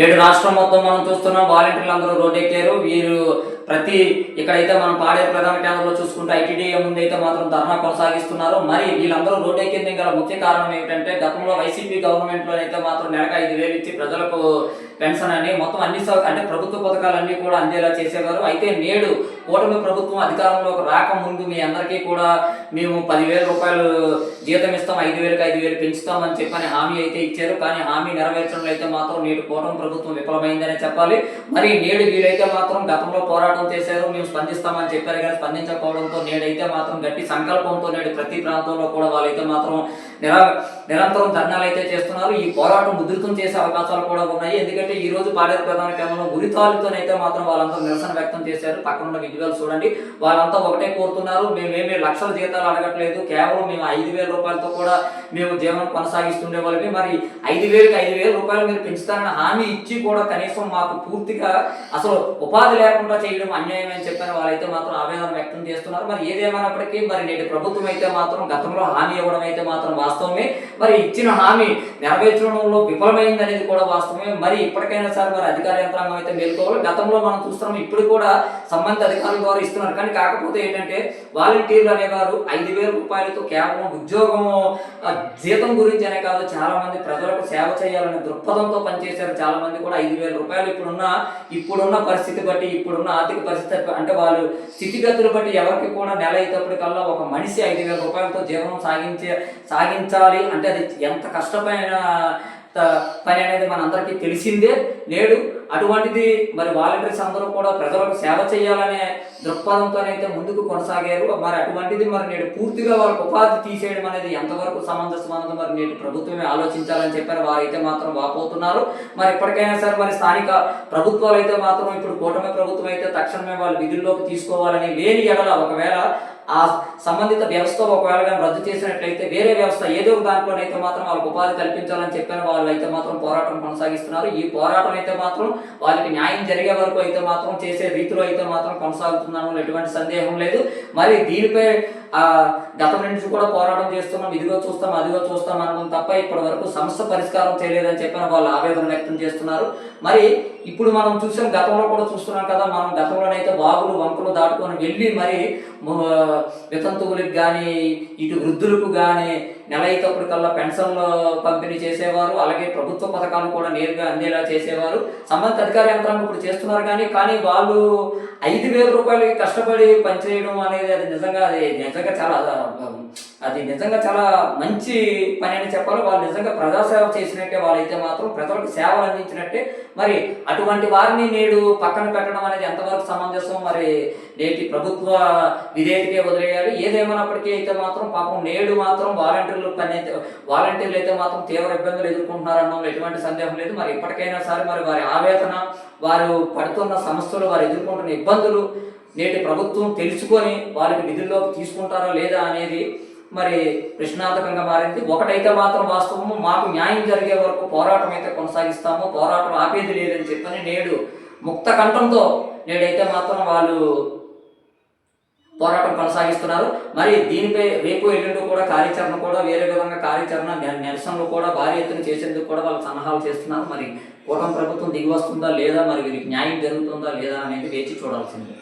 నేడు రాష్ట్రం మొత్తం మనం చూస్తున్నాం. వాలంటీర్లు అందరూ రోడ్డెక్కారు వీరు ప్రతి ఇక్కడైతే మనం పాడే ప్రధాన కేంద్రంలో చూసుకుంటే ఐటీడీఏ ముందు అయితే మాత్రం ధర్నా కొనసాగిస్తున్నారు. మరి వీళ్ళందరూ రోడ్డెక్కింది గల ముఖ్య కారణం ఏమిటంటే గతంలో వైసీపీ గవర్నమెంట్లోనైతే అయితే మాత్రం నెలకు ఐదు వేలు ఇచ్చి ప్రజలకు పెన్షన్ అని మొత్తం అన్ని సౌ- అంటే ప్రభుత్వ పథకాలన్నీ కూడా అందేలా చేసేవారు. అయితే నేడు కూటమి ప్రభుత్వం అధికారంలోకి రాకముందు మీ అందరికీ కూడా మేము పదివేల రూపాయలు జీతం ఇస్తాం ఐదు వేలకు ఐదు వేలు పెంచుతామని చెప్పని హామీ అయితే ఇచ్చారు. కానీ హామీ నెరవేర్చడంలో అయితే మాత్రం నేడు కూటమి ప్రభుత్వం విఫలమైందని చెప్పాలి. మరి నేడు వీరైతే మాత్రం గతంలో పోరాటం చేశారు మేము స్పందిస్తామని చెప్పారు కానీ స్పందించకపోవడంతో నేడైతే మాత్రం గట్టి సంకల్పంతో నేడు ప్రతి ప్రాంతంలో కూడా వాళ్ళైతే మాత్రం నిర నిరంతరం ధర్నాలు అయితే చేస్తున్నారు. ఈ పోరాటం ఉధృతం చేసే అవకాశాలు కూడా ఉన్నాయి. ఎందుకంటే ఈ రోజు పాడేరు ప్రధాన కేంద్రంలో ఉరితాలతోనైతే మాత్రం వాళ్ళంతా నిరసన వ్యక్తం చేశారు. పక్కన ఉన్న విజువల్స్ చూడండి. వాళ్ళంతా ఒకటే కోరుతున్నారు. మేమేమి లక్షల జీతాలు అడగట్లేదు. కేవలం మేము ఐదు వేల రూపాయలతో కూడా మేము జీవనం కొనసాగిస్తుండే వాళ్ళకి మరి ఐదు వేలకి ఐదు వేల రూపాయలు మీరు పెంచుతారని హామీ ఇచ్చి కూడా కనీసం మాకు పూర్తిగా అసలు ఉపాధి లేకుండా చేయడం అన్యాయం అని చెప్పని వాళ్ళైతే మాత్రం ఆవేదన వ్యక్తం చేస్తున్నారు. మరి ఏదేమైనప్పటికీ మరి నేటి ప్రభుత్వం అయితే మాత్రం గతంలో హామీ ఇవ్వడం అయితే మాత్రం వాస్తవమే. మరి ఇచ్చిన హామీ నెరవేర్చడంలో విఫలమైంది అనేది కూడా వాస్తవమే. మరి ఇప్పటికైనా సరే మరి అధికార యంత్రాంగం అయితే మేల్కోవాలి. గతంలో మనం చూస్తున్నాం ఇప్పుడు కూడా సంబంధిత అధికారుల ద్వారా ఇస్తున్నారు. కానీ కాకపోతే ఏంటంటే వాలంటీర్లు అనేవారు ఐదు వేల రూపాయలతో కేవలం ఉద్యోగం జీతం గురించి అనే కాదు చాలా మంది ప్రజలకు సేవ చేయాలనే దృక్పథంతో పనిచేశారు. చాలా మంది కూడా ఐదు వేల రూపాయలు ఇప్పుడున్న ఇప్పుడున్న పరిస్థితి బట్టి ఇప్పుడున్న ఆర్థిక పరిస్థితి అంటే వాళ్ళు స్థితిగతులు బట్టి ఎవరికి కూడా నెల అయ్యేటప్పటికల్లా ఒక మనిషి ఐదు వేల రూపాయలతో జీవనం సాగించే సాధించాలి అంటే అది ఎంత కష్టమైన పని అనేది మనందరికీ తెలిసిందే. నేడు అటువంటిది మరి వాలంటీర్స్ అందరూ కూడా ప్రజలకు సేవ చేయాలనే దృక్పథంతోనైతే ముందుకు కొనసాగారు. మరి అటువంటిది మరి నేడు పూర్తిగా వాళ్ళకు ఉపాధి తీసేయడం అనేది ఎంతవరకు సమంజసం అన్నది మరి నేడు ప్రభుత్వమే ఆలోచించాలని చెప్పారు. వారైతే మాత్రం వాపోతున్నారు. మరి ఎప్పటికైనా సరే మరి స్థానిక ప్రభుత్వాలు అయితే మాత్రం ఇప్పుడు కూటమి ప్రభుత్వం అయితే తక్షణమే వాళ్ళు విధుల్లోకి తీసుకోవాలని లేని ఎడల ఒకవేళ ఆ సంబంధిత వ్యవస్థ ఒకవేళ కానీ రద్దు చేసినట్లయితే వేరే వ్యవస్థ ఏదో ఒక దాంట్లోనైతే మాత్రం వాళ్ళకు ఉపాధి కల్పించాలని చెప్పిన వాళ్ళు అయితే మాత్రం పోరాటం కొనసాగిస్తున్నారు. ఈ పోరాటం అయితే మాత్రం వాళ్ళకి న్యాయం జరిగే వరకు అయితే మాత్రం చేసే రీతిలో అయితే మాత్రం కొనసాగుతున్నాము ఎటువంటి సందేహం లేదు. మరి దీనిపై ఆ గతం నుంచి కూడా పోరాటం చేస్తున్నాం. ఇదిగో చూస్తాం అదిగో చూస్తాం అనడం తప్ప ఇప్పటి వరకు సమస్య పరిష్కారం చేయలేదని చెప్పిన వాళ్ళు ఆవేదన వ్యక్తం చేస్తున్నారు. మరి ఇప్పుడు మనం చూసాం గతంలో కూడా చూస్తున్నాం కదా మనం గతంలోనైతే వాగులు వంకలు దాటుకొని వెళ్ళి మరి వితంతువులకు కానీ ఇటు వృద్ధులకు కానీ నెల అయ్యేటప్పటికల్లా పెన్షన్లు పంపిణీ చేసేవారు అలాగే ప్రభుత్వ పథకాలు కూడా నేరుగా అందేలా చేసేవారు. సంబంధిత అధికార యంత్రాంగం ఇప్పుడు చేస్తున్నారు కానీ కానీ వాళ్ళు ఐదు వేల రూపాయలకి కష్టపడి పనిచేయడం అనేది అది నిజంగా అది నిజంగా చాలా అది నిజంగా చాలా మంచి పని అని చెప్పాలి. వాళ్ళు నిజంగా ప్రజాసేవ చేసినట్టే వాళ్ళైతే మాత్రం ప్రజలకు సేవలు అందించినట్టే. మరి అటువంటి వారిని నేడు పక్కన పెట్టడం అనేది ఎంతవరకు సమంజసం? మరి నేటి ప్రభుత్వ విధేయతకే వదిలేయాలి. ఏదేమైనప్పటికీ అయితే మాత్రం పాపం నేడు మాత్రం వాలంటీర్లు పని అయితే వాలంటీర్లు అయితే మాత్రం తీవ్ర ఇబ్బందులు ఎదుర్కొంటున్నారన్న ఎటువంటి సందేహం లేదు. మరి ఇప్పటికైనా సరే మరి వారి ఆవేదన వారు పడుతున్న సమస్యలు వారు ఎదుర్కొంటున్న ఇబ్బందులు నేటి ప్రభుత్వం తెలుసుకొని వారికి నిధుల్లోకి తీసుకుంటారో లేదా అనేది మరి ప్రశ్నార్థకంగా మారింది. ఒకటైతే మాత్రం వాస్తవము మాకు న్యాయం జరిగే వరకు పోరాటం అయితే కొనసాగిస్తాము పోరాటం ఆపేది లేదని చెప్పని నేడు ముక్త కంఠంతో నేడైతే మాత్రం వాళ్ళు పోరాటం కొనసాగిస్తున్నారు. మరి దీనిపై రేపు ఎల్లుండి కూడా కార్యాచరణ కూడా వేరే విధంగా కార్యాచరణ నిరసనలు కూడా భారీ ఎత్తున చేసేందుకు కూడా వాళ్ళు సన్నాహాలు చేస్తున్నారు. మరి కూటమి ప్రభుత్వం దిగి వస్తుందా లేదా? మరి వీరికి న్యాయం జరుగుతుందా లేదా అనేది వేచి చూడాల్సిందే.